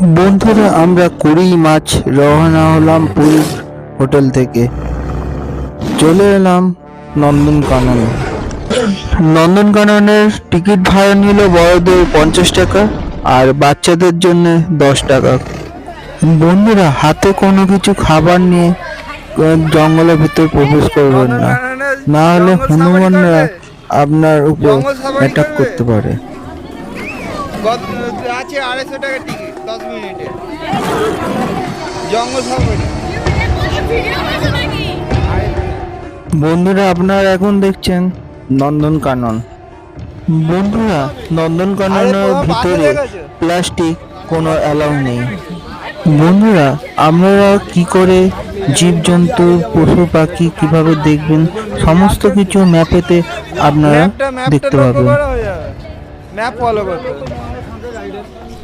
বন্ধুরা, আমরা কুড়ি মাছ রওনা হলাম পুরী হোটেল থেকে। চলে এলাম নন্দনকানন। নন্দনকাননের টিকিট ভাড়া নিল বড়দের পঞ্চাশ টাকা আর বাচ্চাদের জন্য দশ টাকা। বন্ধুরা, হাতে কোনো কিছু খাবার নিয়ে জঙ্গলের ভিতর প্রবেশ করবেন না। না হলে হনুমানরা আপনার উপর অ্যাটাক করতে পারে। আছে আড়াইশো টাকা টিকিট। দশ মিনিটে। জঙ্গল সাফারি বন্ধুরা আপনারা এখন দেখছেন নন্দনকানন বন্ধুরা নন্দনকাননের ভিতরে প্লাস্টিক কোনো অ্যালাউ নেই। বন্ধুরা আপনারা কি করে জীবজন্তু পশু পাখি কীভাবে দেখবেন সমস্ত কিছু ম্যাপেতে আপনারা দেখতে পাবেন। ম্যাপ ফলো করতে।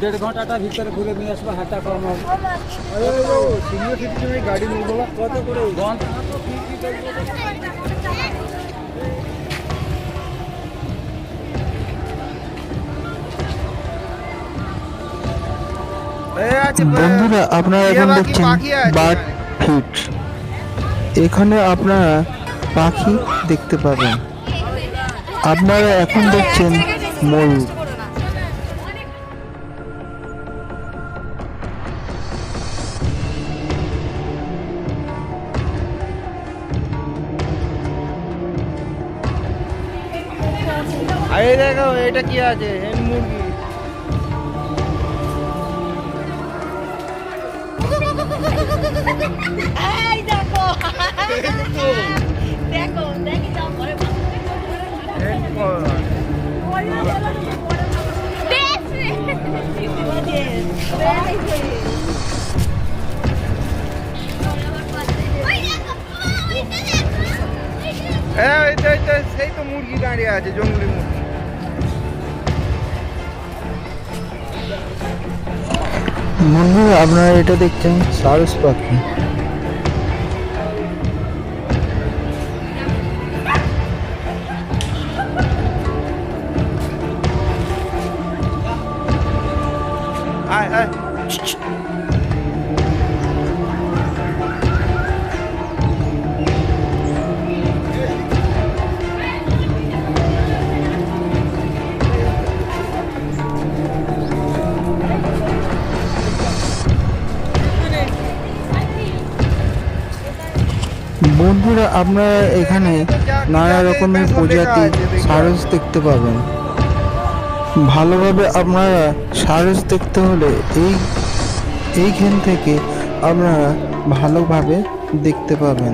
দেড় ঘন্টাটা ভিতরে ঘুরে নিয়ে আসব হাঁটা কম সিনিয়র সিটিজেনের গাড়ি নিয়ে বলা কত করে বন্ধুরা আপনারা এখন দেখছেন। বার্ড ফিট। এখানে আপনারা পাখি দেখতে পাবেন। আপনারা এখন দেখছেন ময়ূর। আরে দেখো এটা কি আছে? মুরগি। এই দেখো। দেখো দেখি পরে হ্যাঁ এই এই তো সেই তো মুরগি দাঁড়িয়ে আছে জঙ্গলি মুরগি। বন্ধুরা আপনারা এটা দেখছেন সারস পাখি। বন্ধুরা, আপনারা এখানে নানা রকমের প্রজাতি সারস দেখতে পাবেন। ভালোভাবে আপনারা সারস দেখতে হলে এই, এইখান থেকে আপনারা ভালোভাবে দেখতে পাবেন।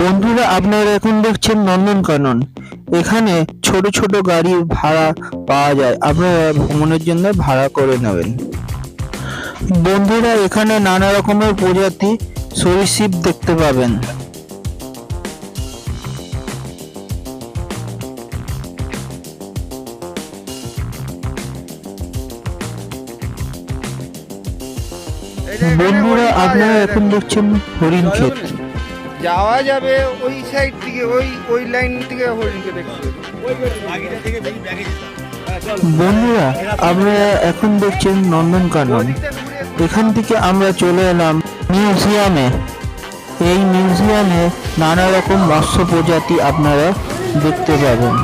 বন্ধুরা, আপনারা এখন দেখছেন নন্দনকানন এখানে ছোট ছোট গাড়ির ভাড়া পাওয়া যায়। আপনারা ভ্রমণের জন্য ভাড়া করে নেবেন। বন্ধুরা, এখানে নানা রকমের প্রজাতি সরীসৃপ দেখতে পাবেন। বন্ধুরা, আপনারা এখন দেখছেন হরিণ ক্ষেত। যাওয়া যাবে ওই সাইড থেকে, ওই ওই লাইন থেকে হরিণকে দেখতে বন্ধুরা আপনারা এখন দেখছেন নন্দনকানন। এখান থেকে আমরা চলে এলাম মিউজিয়ামে। এই মিউজিয়ামে নানা রকম মৎস্য প্রজাতি আপনারা দেখতে পাবেন।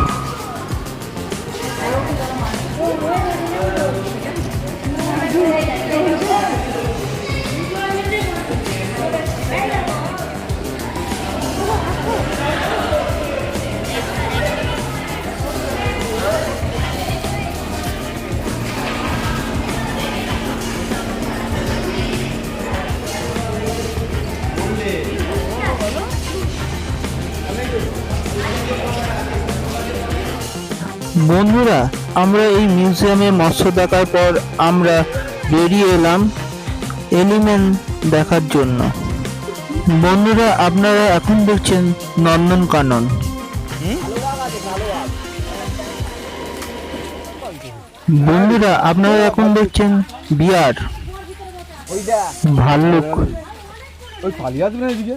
বন্ধুরা আমরা এই মিউজিয়ামে মৎস্য দেখার পর আমরা বেরিয়ে এলাম এলিমেন্ট দেখার জন্য। বন্ধুরা আপনারা এখন দেখছেন নন্দন কানন। বন্ধুরা আপনারা এখন দেখছেন বিয়ার। ভাল্লুক। ওই পালিয়ে আসবে না এদিকে?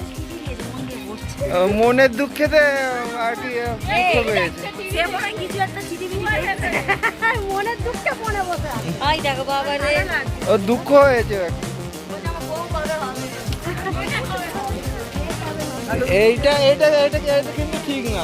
মনের দুঃখেতে আর কি দুঃখ পেয়েছে সে মনে হয় কিছু একটা চিঠি বিড়ি পেয়েছে মনের দুঃখে মনে বসে দেখো বাবা রে। ও দুঃখ হয়েছে এইটা এইটা এইটা কিন্তু ঠিক না।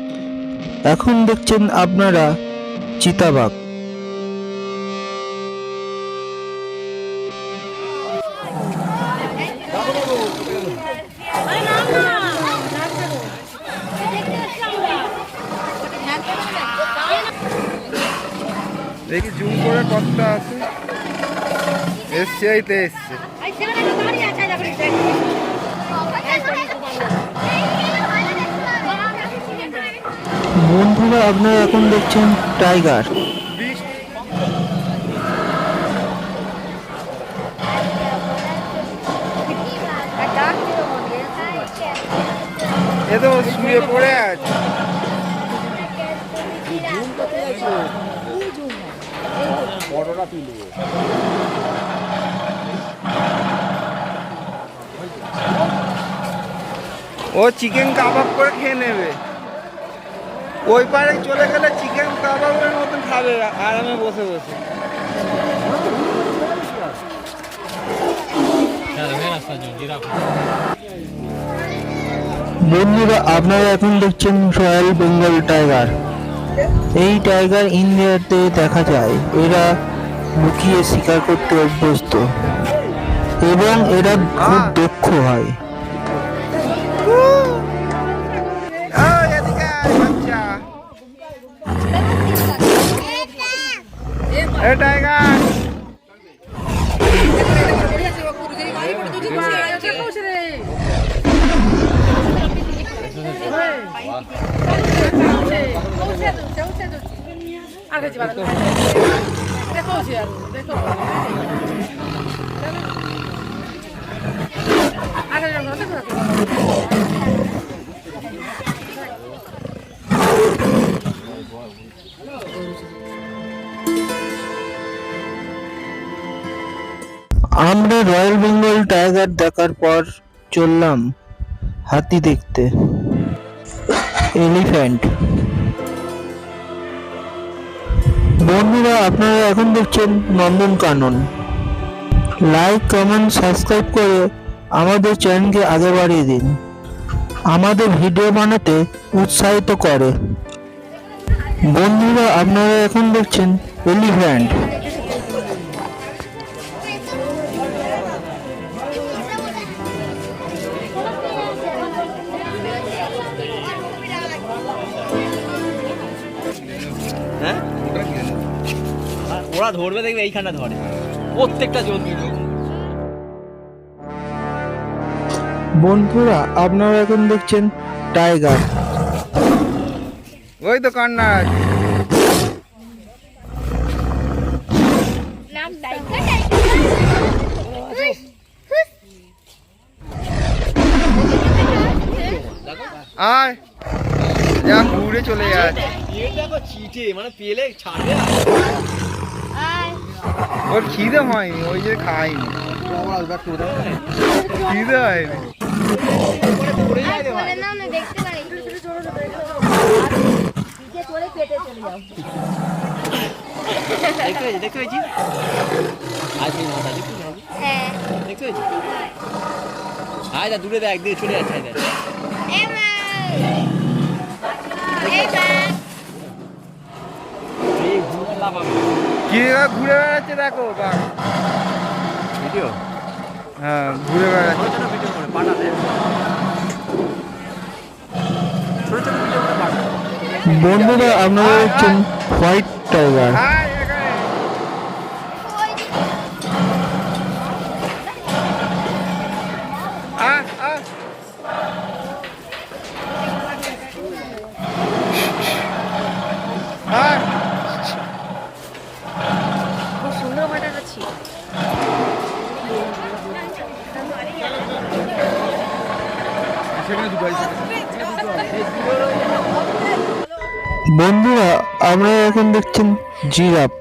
এখন দেখছেন আপনারা চিতাবাঘ। দেখি জুম করে কতটা আছে। এসছে এই তো এসছে বন্ধুরা, আপনারা এখন দেখছেন টাইগার। এ তো শুয়ে পড়ে আছে। ও চিকেন কাবাব করে খেয়ে নেবে। ওই পারে চলে গেলে চিকেন কাবাবের মতন খাবে, আরামে বসে বসে। বন্ধুরা, আপনারা এখন দেখছেন রয়্যাল বেঙ্গল টাইগার এই টাইগার ইন্ডিয়াতে দেখা যায়, এরা লুকিয়ে শিকার করতে অভ্যস্ত। এবং এরা খুব দক্ষ হয়। এ টাইগার আমরা রয়্যাল বেঙ্গল টাইগার দেখার পর চললাম হাতি দেখতে। এলিফ্যান্ট। বন্ধুরা, আপনারা এখন দেখছেন Nandan Kanan. Like comment subscribe করে আমাদের চ্যানেলকে আগে বাড়িয়ে দিন। আমাদের ভিডিও বানাতে উৎসাহিত করে। বন্ধুরা, আপনারা এখন দেখছেন এলিফ্যান্ট। ধরবে দেখবে এইখানটা ধরে। প্রত্যেকটা জন্তু বন্ধুরা আপনারা এখন দেখছেন টাইগার। ওই তো কান্না আছে নাম টাইকা টাইকা আয়। যা ঘুরে চলে যাচ্ছে। চিটে মানে পেলে ছাড়বে ওর খিদে হয়নি ওই যে খাইনি খিদে হয়নি হ্যাঁ আয় দা দূরে দেখ দিয়ে চলে যাচ্ছে আয় দেখ এমা এমা এই ঘুরে লাভ হবে কি ঘুরে বেড়াচ্ছে দেখো ভিডিও? হ্যাঁ ঘুরে বেড়াচ্ছে। ভিডিও করে পাঠাতে। বন্ধুরা আপনারা হোয়াইট টাইগার জিরাফ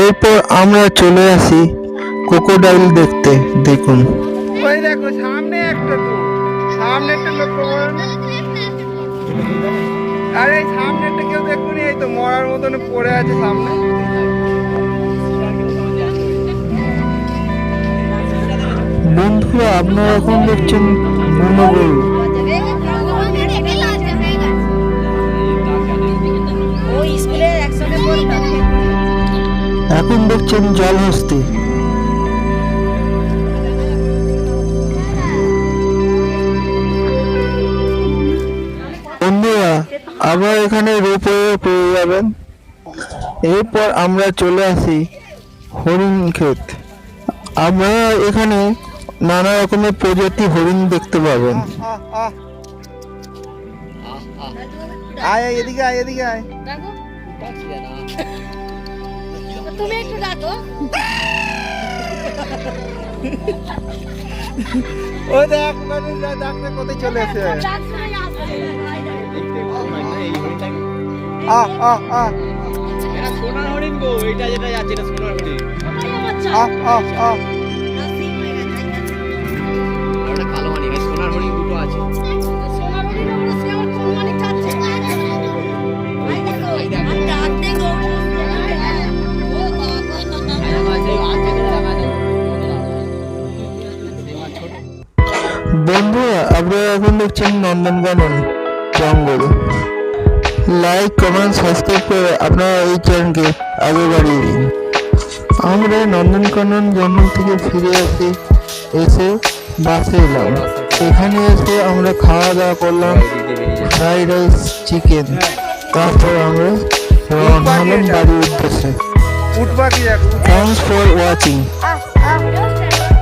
এরপর আমরা চলে আসি ক্রোকোডাইল দেখতে। দেখুন। ওই দেখো সামনে একটা তো। সামনে একটা লক্ষ্য আরে কেউ দেখুনি এই তো মরার মতন পড়ে আছে সামনে। বন্ধুরা আপনারা এখন দেখছেন বুনো এখন দেখছেন জলহস্তি বন্ধুরা আবার এখানে রোপওয়ে পেয়ে যাবেন। এরপর আমরা চলে আসি হরিণ ক্ষেত। আপনারা এখানে নানা রকমের প্রজাতি হরিণ দেখতে পাবেন। আয় আয় এদিকে আয় এদিকে আয়। দেখো তুমি একটু ডাকো। ও দেখ মানুষ যা ডাকতে কোথায় চলে এসে আহ আহ আহ এটা সোনার হরিণ গো এটা যেটা যাচ্ছে এটা সোনার হরিণ। আহ আহ আহ কালো হরিণ সোনার হরিণ দুটো আছে। আপনারা এখন দেখছেন নন্দনকানন, জঙ্গল। লাইক কমেন্ট সাবস্ক্রাইব করে আপনারা এই চ্যানেলকে আগে বাড়িয়ে দিন। আমরা নন্দনকানন জঙ্গল থেকে ফিরে আসি এসে বাসে এলাম। এখানে এসে আমরা খাওয়া দাওয়া করলাম ফ্রাইড রাইস, চিকেন। তারপর আমরা রওনা হলাম বাড়ির উদ্দেশ্যে। Thanks for watching